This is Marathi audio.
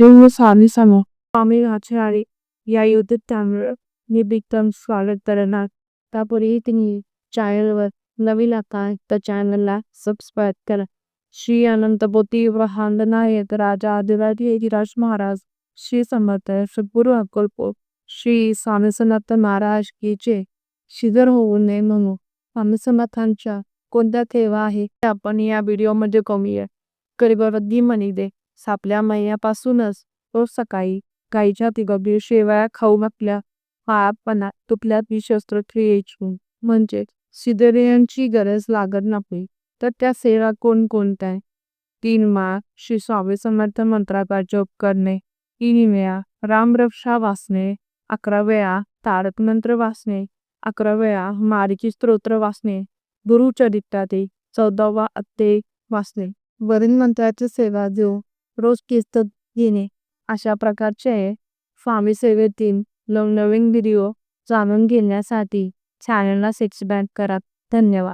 शिव स्वामी समो स्वामी आचार्य या युद्ध त्यामुळे निबिक्तम स्वागत करणार. त्यापूर्वी तुम्ही चॅनलवर नवीन असाल तर चॅनलला सबस्क्राईब करा. श्री अनंतपोती ब्रह्मांडनायक राजा आदिराज राज महाराज श्री समर्थ सद्गुरु अकोलपूर श्री स्वामी समर्थ महाराज की जय. शिजर होऊ नये म्हणून स्वामी समर्थांच्या कोणत्या ठेवा आहे ते आपण या व्हिडिओमध्ये करूया. गरिबावद्धी म्हणी दे. सापल्या महिन्यापासूनच रोज सकाळी गाईच्या तिगबीर शेवाळ्या खाऊ घातल्या. पायापणा तुपल्यात विशस्त्र शस्त्रक्रियेची म्हणजे सिद्धरियांची गरज लागत नाही तर त्या सेवा कोणकोणत्या तीन माळ श्री स्वामी समर्थ मंत्राचा जप करणे. तीन वेळा रामरक्षा वाचणे अकरा वेळा तारक मंत्र वाचणे. अकरा वेळा मारिकी स्तोत्र वाचणे. गुरुचरित्रातील चौदावा अध्याय वाचणे. वरील मंत्राची सेवा देऊ रोज किस्त घेणे. अशा प्रकारचे फार्मी सेवेतील नवनवीन व्हिडिओ जाणून घेण्यासाठी चॅनलला सबस्क्राईब करा. धन्यवाद.